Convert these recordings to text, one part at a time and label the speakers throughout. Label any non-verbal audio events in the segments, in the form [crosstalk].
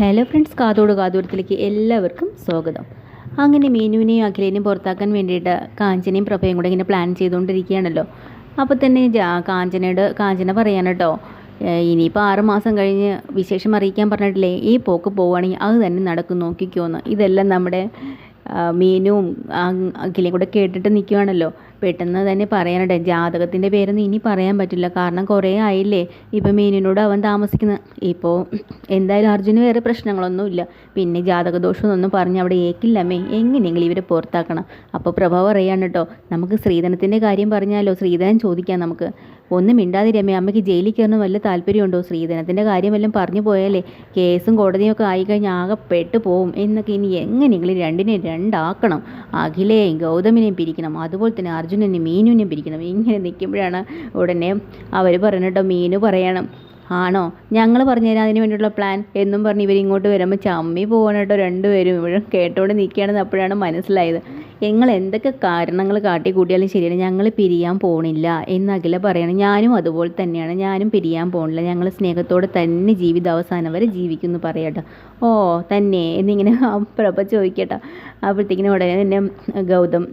Speaker 1: Hello friends കാതോട് കാതോടത്തിലേക്ക് എല്ലാവർക്കും സ്വാഗതം. അങ്ങനെ മീനുവിനെയും അഖിലേനെയും പുറത്താക്കാൻ വേണ്ടിയിട്ട് കാഞ്ചനയും പ്രഭയും കൂടെ ഇങ്ങനെ പ്ലാൻ ചെയ്തുകൊണ്ടിരിക്കുകയാണല്ലോ. അപ്പോൾ തന്നെ കാഞ്ചനയുടെ കാഞ്ചന പറയാൻ കേട്ടോ ഇനിയിപ്പോൾ ആറ് മാസം കഴിഞ്ഞ് വിശേഷം അറിയിക്കാൻ പറഞ്ഞിട്ടില്ലേ? ഈ പോക്ക് പോവുകയാണെങ്കിൽ അത് തന്നെ നടക്കും നോക്കിക്കോന്ന്. ഇതെല്ലാം നമ്മുടെ മീനുവും മീനും ആ- കൂടെ കേട്ടിട്ട് നിൽക്കുവാണല്ലോ പെട്ടെന്ന് തന്നെ പറയാനുണ്ട്. ജാതകത്തിന്റെ പേരൊന്നും ഇനി പറയാൻ പറ്റില്ല. കാരണം കുറേ ആയില്ലേ? ഇപ്പം മീനിനോട് അവൻ താമസിക്കുന്നത് ഇപ്പോൾ എന്തായാലും അർജുന് വേറെ പ്രശ്നങ്ങളൊന്നുമില്ല. പിന്നെ ജാതകദോഷമൊന്നും പറഞ്ഞ് അവിടെ ഏക്കില്ലമ്മേ എങ്ങനെയെങ്കിലും ഇവരെ പുറത്താക്കണം. അപ്പോൾ പ്രഭ പറയാണ് കേട്ടോ നമുക്ക് ശ്രീധനത്തിന്റെ കാര്യം പറഞ്ഞാലോ? ശ്രീധരൻ ചോദിക്കാം നമുക്ക്. ഒന്നും മിണ്ടാതിരമ്മേ അമ്മയ്ക്ക് ജയിലിൽ കയറണം വല്ല താല്പര്യമുണ്ടോ? ശ്രീധനത്തിന്റെ കാര്യം വല്ലതും പറഞ്ഞു പോയാലേ കേസും കോടതിയും ഒക്കെ ആയിക്കഴിഞ്ഞാൽ ആകെ പെട്ടു പോവും. എന്നൊക്കെ ഇനി എങ്ങനെയെങ്കിലും രണ്ടിനെയും രണ്ടാക്കണം. അഖിലേയും ഗൗതമിനെയും പിരിക്കണം. അതുപോലെ തന്നെ അർജുനനെയും മീനുവിനെ പിരിക്കണം ഇങ്ങനെ നിൽക്കുമ്പോഴാണ് ഉടനെ അവർ പറയണട്ടോ മീനു പറയണം. ആണോ? ഞങ്ങൾ പറഞ്ഞുതരാം അതിന് വേണ്ടിയിട്ടുള്ള പ്ലാൻ എന്നും പറഞ്ഞ് ഇവർ ഇങ്ങോട്ട് വരുമ്പോൾ ചമ്മി പോകണം കേട്ടോ രണ്ടുപേരും. ഇവിടെ കേട്ടോണ്ട് നിൽക്കുകയാണെന്ന് അപ്പോഴാണ് മനസ്സിലായത്. ഞങ്ങൾ എന്തൊക്കെ കാരണങ്ങൾ കാട്ടി കൂട്ടിയാലും ശരിയാണ് ഞങ്ങൾ പിരിയാൻ പോണില്ല എന്ന് അഖില പറയണം. ഞാനും അതുപോലെ തന്നെയാണ് ഞാനും പിരിയാൻ പോണില്ല. ഞങ്ങൾ സ്നേഹത്തോടെ തന്നെ ജീവിതാവസാനം വരെ ജീവിക്കുമെന്ന് പറയാട്ടോ ഓ തന്നെ? എന്നിങ്ങനെ പ്രഭ ചോദിക്കട്ടോ. അപ്പോഴത്തേക്കിനും ഉടനെ തന്നെ ഗൗതം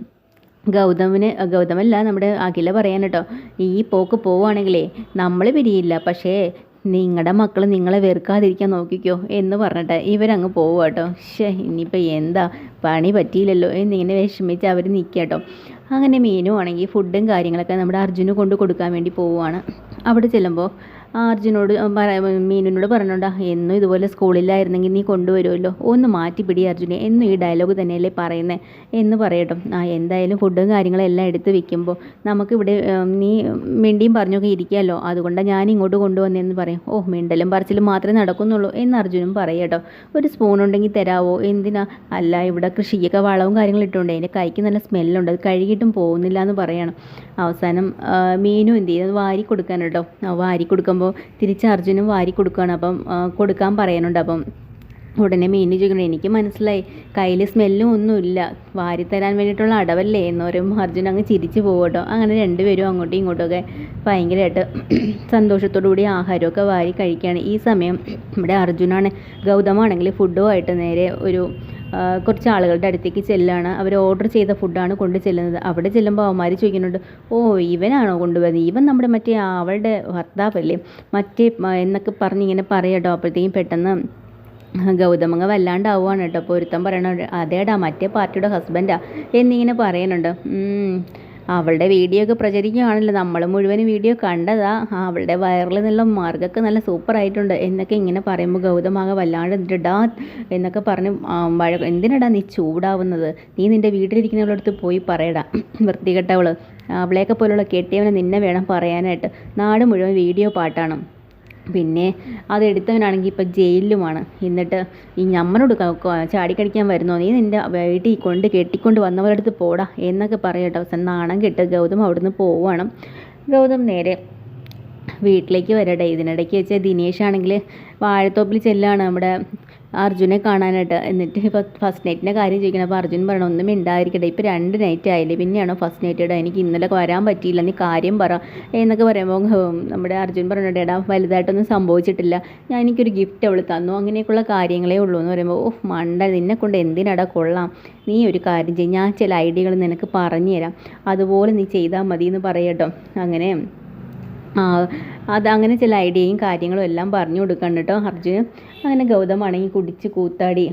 Speaker 1: ഗൗതമിന് ഗൗതമല്ല നമ്മുടെ അഖില പറയാൻ കേട്ടോ. ഈ പോക്ക് പോവുകയാണെങ്കിലേ നമ്മൾ പിരിയില്ല. പക്ഷേ നിങ്ങളുടെ മക്കൾ നിങ്ങളെ വെറുക്കാതിരിക്കാൻ നോക്കിക്കോ എന്ന് പറഞ്ഞിട്ട് ഇവരങ്ങ് പോവുക കേട്ടോ. ഷേ ഇനിയിപ്പോൾ എന്താ? പണി പറ്റിയില്ലല്ലോ. എന്നിങ്ങനെ വിഷമിച്ച് അവർ നിൽക്കുക കേട്ടോ. അങ്ങനെ മീനും ആണെങ്കിൽ ഫുഡും കാര്യങ്ങളൊക്കെ നമ്മുടെ അർജുന് കൊണ്ട് കൊടുക്കാൻ വേണ്ടി പോവുകയാണ്. അവിടെ ചെല്ലുമ്പോൾ ആ അർജുനോട് പറ- മീനുവിനോട് പറഞ്ഞോണ്ടാ എന്നും ഇതുപോലെ സ്കൂളിലായിരുന്നെങ്കിൽ നീ കൊണ്ടുവരുമല്ലോ. ഒന്ന് മാറ്റി പിടി അർജുനെ. എന്നും ഈ ഡയലോഗ് തന്നെയല്ലേ പറയുന്നത് എന്ന് പറയട്ടോ. ആ എന്തായാലും ഫുഡും കാര്യങ്ങളും എല്ലാം എടുത്ത് വെക്കുമ്പോൾ നമുക്കിവിടെ നീ മിണ്ടിയും പറഞ്ഞൊക്കെ ഇരിക്കാമല്ലോ അതുകൊണ്ടാണ് ഞാൻ ഇങ്ങോട്ട് കൊണ്ടുവന്നതെന്ന് പറയും. ഓ മിണ്ടലും പറച്ചിലും മാത്രമേ നടക്കുന്നുള്ളൂ എന്ന് അർജുനും പറയട്ടോ. ഒരു സ്പൂൺ ഉണ്ടെങ്കിൽ തരാവോ? എന്തിനാ? അല്ല ഇവിടെ കൃഷിക്കൊക്കെ വളവും കാര്യങ്ങളും ഇട്ടുകൊണ്ട് അതിന്റെ കൈക്ക് നല്ല സ്മെല്ലുണ്ട് അത് കഴുകിയിട്ടും പോകുന്നില്ല എന്ന് പറയണം. അവസാനം മീനും എന്ത് ചെയ്യും അത് വാരി കൊടുക്കാൻ വാരി കൊടുക്കുമ്പോൾ തിരിച്ച് അർജുനും വാരി കൊടുക്കുകയാണ് അപ്പം കൊടുക്കാൻ പറയാനുണ്ട്. അപ്പം ഉടനെ മീനു ചോദിക്കണം എനിക്ക് മനസ്സിലായി കയ്യിൽ സ്മെല്ലും ഒന്നുമില്ല. വാരി തരാൻ വേണ്ടിയിട്ടുള്ള അടവല്ലേ? എന്ന് പറയുമ്പോൾ അർജുൻ അങ്ങ് ചിരിച്ചു പോകട്ടോ അങ്ങനെ രണ്ടുപേരും അങ്ങോട്ടും ഇങ്ങോട്ടുമൊക്കെ ഭയങ്കരമായിട്ട് [clears throat] സന്തോഷത്തോടു കൂടി ആഹാരമൊക്കെ വാരി കഴിക്കുകയാണ്. ഈ സമയം ഇവിടെ അർജുനാണ് ഗൗതമാണെങ്കിൽ ഫുഡുമായിട്ട് നേരെ ഒരു കുറച്ച് ആളുകളുടെ അടുത്തേക്ക് ചെല്ലുകയാണ് അവർ ഓർഡർ ചെയ്ത ഫുഡാണ് കൊണ്ട് ചെല്ലുന്നത്. അവിടെ ചെല്ലുമ്പോൾ അവന്മാർ ചോദിക്കുന്നുണ്ട് ഓ ഇവനാണോ കൊണ്ടുവരുന്നത്? ഇവൻ നമ്മുടെ മറ്റേ അവളുടെ ഭർത്താവല്ലേ? മറ്റേ എന്നൊക്കെ പറഞ്ഞ് ഇങ്ങനെ പറയാട്ടോ. അപ്പോഴത്തേക്കും പെട്ടെന്ന് ഗൗതമങ്ങ വല്ലാണ്ടാവുകയാണ് കേട്ടോ. അപ്പോൾ ഒരുത്തം പറയണ അതേടാ മറ്റേ പാർട്ടിയുടെ ഹസ്ബൻഡാ എന്നിങ്ങനെ പറയുന്നുണ്ട്. അവളുടെ വീഡിയോ ഒക്കെ പ്രചരിക്കുകയാണല്ലോ. നമ്മൾ മുഴുവൻ വീഡിയോ കണ്ടതാ. അവളുടെ വയറിൽ നിന്നുള്ള മാർഗമൊക്കെ നല്ല സൂപ്പർ ആയിട്ടുണ്ട്. എന്നൊക്കെ ഇങ്ങനെ പറയുമ്പോൾ ഗൗതമാകെ വല്ലാണ്ട് എന്നിട്ട് ഡാ എന്നൊക്കെ പറഞ്ഞ് വഴ എന്തിനടാ നീ ചൂടാവുന്നത്? നീ നിന്റെ വീട്ടിലിരിക്കുന്നവളടുത്ത് പോയി പറയടാ. വൃത്തികെട്ടവൾ അവളെയൊക്കെ പോലുള്ള കെട്ടിയവനെ നിന്നെ വേണം പറയാനായിട്ട്. നാട് മുഴുവൻ വീഡിയോ പാട്ടാണ്. പിന്നെ അതെടുത്തവനാണെങ്കിൽ ഇപ്പം ജയിലിലുമാണ്. എന്നിട്ട് ഈ ഞമ്മനോട് ചാടിക്കടിക്കാൻ വരുന്നോ? നീ നിന്റെ വീട്ടിൽ കൊണ്ട് കെട്ടിക്കൊണ്ട് വന്നവരുടെ അടുത്ത് പോടാ എന്നൊക്കെ പറയട്ടോ അവസാനം നാണം കെട്ട് ഗൗതം അവിടുന്ന് പോവുകയാണ് ഗൗതം നേരെ വീട്ടിലേക്ക് വരട്ടെ. ഇതിനിടയ്ക്ക് വെച്ചാൽ ദിനേശാണെങ്കിൽ വാഴത്തോപ്പിൽ ചെല്ലാണ്. നമ്മുടെ അർജുനെ കാണാനായിട്ട്. എന്നിട്ട് ഫസ്റ്റ് നൈറ്റിന്റെ കാര്യം ചോദിക്കണം. അപ്പോൾ അർജുൻ പറയണം ഒന്നും ഉണ്ടായിരിക്കട്ടെ ഇപ്പോൾ രണ്ട് നൈറ്റ് ആയില്ലേ? പിന്നെയാണോ ഫസ്റ്റ് നൈറ്റ് ഇടാ എനിക്ക് ഇന്നലെ വരാൻ പറ്റിയില്ല. നീ കാര്യം പറ. എന്നൊക്കെ പറയുമ്പോൾ നമ്മുടെ അർജുൻ പറഞ്ഞിട്ട് എടാ വലുതായിട്ടൊന്നും സംഭവിച്ചിട്ടില്ല. ഞാൻ എനിക്കൊരു ഗിഫ്റ്റ് അവൾ തന്നു. അങ്ങനെയൊക്കെയുള്ള കാര്യങ്ങളേ ഉള്ളൂ. എന്ന് പറയുമ്പോൾ ഓഹ് മണ്ട. നിന്നെ കൊണ്ട് എന്തിനടാ കൊള്ളാം? നീ ഒരു കാര്യം ചെയ്യും ഞാൻ ചില ഐഡിയകൾ നിനക്ക് പറഞ്ഞു തരാം. അതുപോലെ നീ ചെയ്താൽ മതി എന്ന് പറയട്ടോ അങ്ങനെ അത് അങ്ങനെ ചില ഐഡിയയും കാര്യങ്ങളും എല്ലാം പറഞ്ഞു കൊടുക്കണം കേട്ടോ അർജുന് അങ്ങനെ ഗൗതമാണെങ്കിൽ കുടിച്ച് കൂത്താടി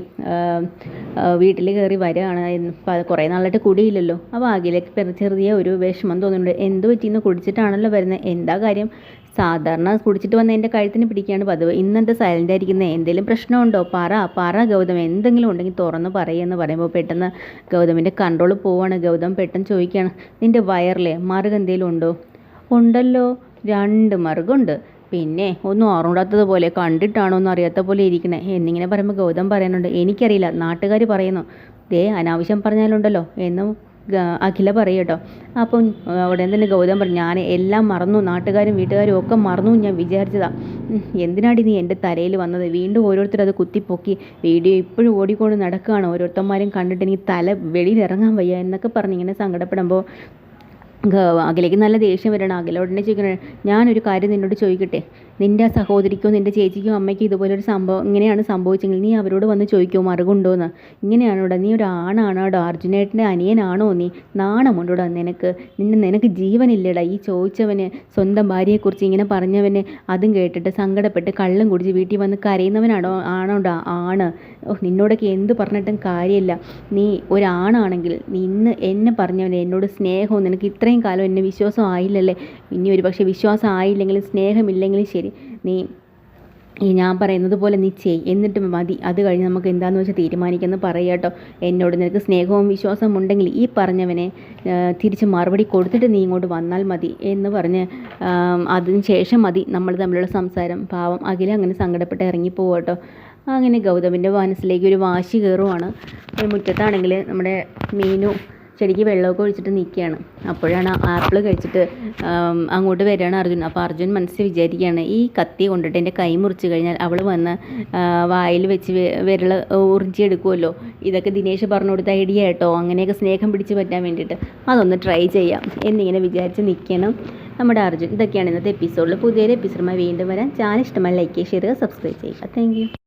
Speaker 1: വീട്ടിൽ കയറി വരികയാണ് കുറേ നാളായിട്ട് കുടിയില്ലല്ലോ. അപ്പോൾ അഖിലേക്ക് ചെറിയ ഒരു വിഷമം തോന്നുന്നുണ്ട്. എന്ത് പറ്റിയെന്ന് കുടിച്ചിട്ടാണല്ലോ വരുന്നത് എന്താ കാര്യം? സാധാരണ കുടിച്ചിട്ട് വന്ന എന്റെ കഴുത്തിന് പിടിക്കുകയാണ് പതിവ്. ഇന്നെന്താ സൈലന്റ് ആയിരിക്കുന്നത് എന്തെങ്കിലും പ്രശ്നമുണ്ടോ? പറ പറ ഗൗതം എന്തെങ്കിലും ഉണ്ടെങ്കിൽ തുറന്ന് പറയുമെന്ന് പറയുമ്പോൾ പെട്ടെന്ന് ഗൗതമിന്റെ കൺട്രോൾ പോവാണ്. ഗൗതം പെട്ടെന്ന് ചോദിക്കുകയാണ് നിന്റെ വയറിലെ മാർഗം എന്തെങ്കിലും ഉണ്ടോ? ഉണ്ടല്ലോ. രണ്ട് മറുകുണ്ട്. പിന്നെ ഒന്നും അറിഞ്ഞാത്തതുപോലെ കണ്ടിട്ടാണോ ഒന്നും അറിയാത്ത പോലെ ഇരിക്കണേ. എന്നിങ്ങനെ പറയുമ്പോൾ ഗൗതം പറയാനുണ്ട് എനിക്കറിയില്ല നാട്ടുകാർ പറയുന്നു. ദേ അനാവശ്യം പറഞ്ഞാലുണ്ടല്ലോ എന്നും അഖില പറയും കേട്ടോ. അപ്പം ആ, ഉടനെ തന്നെ ഗൗതം പറഞ്ഞു ഞാൻ എല്ലാം മറന്നു നാട്ടുകാരും വീട്ടുകാരും ഒക്കെ മറന്നു ഞാൻ വിചാരിച്ചതാ. എന്തിനാടി നീ എന്റെ തലയിൽ വന്നത്? വീണ്ടും ഓരോരുത്തർ അത് കുത്തിപ്പൊക്കി വീഡിയോ ഇപ്പോഴും ഓടിക്കൊണ്ട് നടക്കുകയാണ്. ഓരോരുത്തന്മാരും കണ്ടിട്ട് എനിക്ക് തല വെളിയിൽ ഇറങ്ങാൻ വയ്യ എന്നൊക്കെ പറഞ്ഞ് ഇങ്ങനെ സങ്കടപ്പെടുമ്പോൾ അഖിലേക്ക് നല്ല ദേഷ്യം വരണം അഖില ഉടനെ ചോദിക്കണേ ഞാനൊരു കാര്യം നിന്നോട് ചോദിക്കട്ടെ? നിന്റെ സഹോദരിക്കോ നിന്റെ ചേച്ചിക്കോ അമ്മയ്ക്കോ ഇതുപോലൊരു സംഭവം ഇങ്ങനെയാണ് സംഭവിച്ചെങ്കിൽ നീ അവരോട് വന്ന് ചോദിക്കുമോ മറുകുണ്ടോയെന്ന് ഇങ്ങനെയാണോടാ നീ ഒരു ആണാണോടാ അർജുനേട്ടന്റെ അനിയനാണോ നീ? നാണമുണ്ടോടാ നിനക്ക്? നിന്നെ നിനക്ക് ജീവനില്ലടാ ഈ ചോദിച്ചവന് സ്വന്തം ഭാര്യയെക്കുറിച്ച് ഇങ്ങനെ പറഞ്ഞവന് അതും കേട്ടിട്ട് സങ്കടപ്പെട്ട് കള്ളും കുടിച്ച് വീട്ടിൽ വന്ന് കരയുന്നവനാണോ ആണോടാ ആണ്. ഓ നിന്നോടൊക്കെ എന്ത് പറഞ്ഞിട്ടും കാര്യമില്ല. നീ ഒരാണാണെങ്കിൽ നീ ഇന്ന് എന്നെ പറഞ്ഞവന് എന്നോട് സ്നേഹവും നിനക്ക് ഇത്രയും കാലം എന്നെ വിശ്വാസം ആയില്ലല്ലേ? ഇനി ഒരു പക്ഷേ വിശ്വാസം ആയില്ലെങ്കിലും സ്നേഹമില്ലെങ്കിലും ശരി. നീ ഈ ഞാൻ പറയുന്നത് പോലെ നീ ചെയ്. എന്നിട്ട് മതി. അത് കഴിഞ്ഞ് നമുക്ക് എന്താണെന്ന് വെച്ചാൽ തീരുമാനിക്കുമെന്ന് പറയുക കേട്ടോ. എന്നോട് നിനക്ക് സ്നേഹവും വിശ്വാസവും ഉണ്ടെങ്കിൽ ഈ പറഞ്ഞവനെ തിരിച്ച് മറുപടി കൊടുത്തിട്ട് നീ ഇങ്ങോട്ട് വന്നാൽ മതി എന്ന് പറഞ്ഞ് അതിന് ശേഷം മതി. നമ്മൾ തമ്മിലുള്ള സംസാരം പാവം അഖില അങ്ങനെ സങ്കടപ്പെട്ട് ഇറങ്ങിപ്പോവുക കേട്ടോ. അങ്ങനെ ഗൗതമിന്റെ മനസ്സിലേക്ക് ഒരു വാശി കയറുവാണ്. മുറ്റത്താണെങ്കിൽ നമ്മുടെ മീനു ചെടിക്ക് വെള്ളമൊക്കെ ഒഴിച്ചിട്ട് നിൽക്കുകയാണ് അപ്പോഴാണ് ആപ്പിൾ കഴിച്ചിട്ട് അങ്ങോട്ട് വരികയാണ് അർജുൻ. അപ്പോൾ അർജുൻ മനസ്സിൽ വിചാരിക്കുകയാണ് ഈ കത്തി കൊണ്ടിട്ട് എന്റെ കൈ മുറിച്ച് കഴിഞ്ഞാൽ അവൾ വന്ന് വായിൽ വെച്ച് വിരൽ ഉറിഞ്ചിയെടുക്കുമല്ലോ ഇതൊക്കെ ദിനേശ് പറഞ്ഞു കൊടുത്ത ഐഡിയ കേട്ടോ. അങ്ങനെയൊക്കെ സ്നേഹം പിടിച്ച് പറ്റാൻ വേണ്ടിയിട്ട്. അതൊന്ന് ട്രൈ ചെയ്യാം എന്നിങ്ങനെ വിചാരിച്ച് നിൽക്കണം നമ്മുടെ അർജുൻ. ഇതൊക്കെയാണ് ഇന്നത്തെ എപ്പിസോഡിൽ പുതിയൊരു എപ്പിസോഡുമായി വീണ്ടും വരാൻ ചാനൽ ഇഷ്ടമായി ലൈക്ക് ചെയ്യുക സബ്സ്ക്രൈബ് ചെയ്യുക. താങ്ക്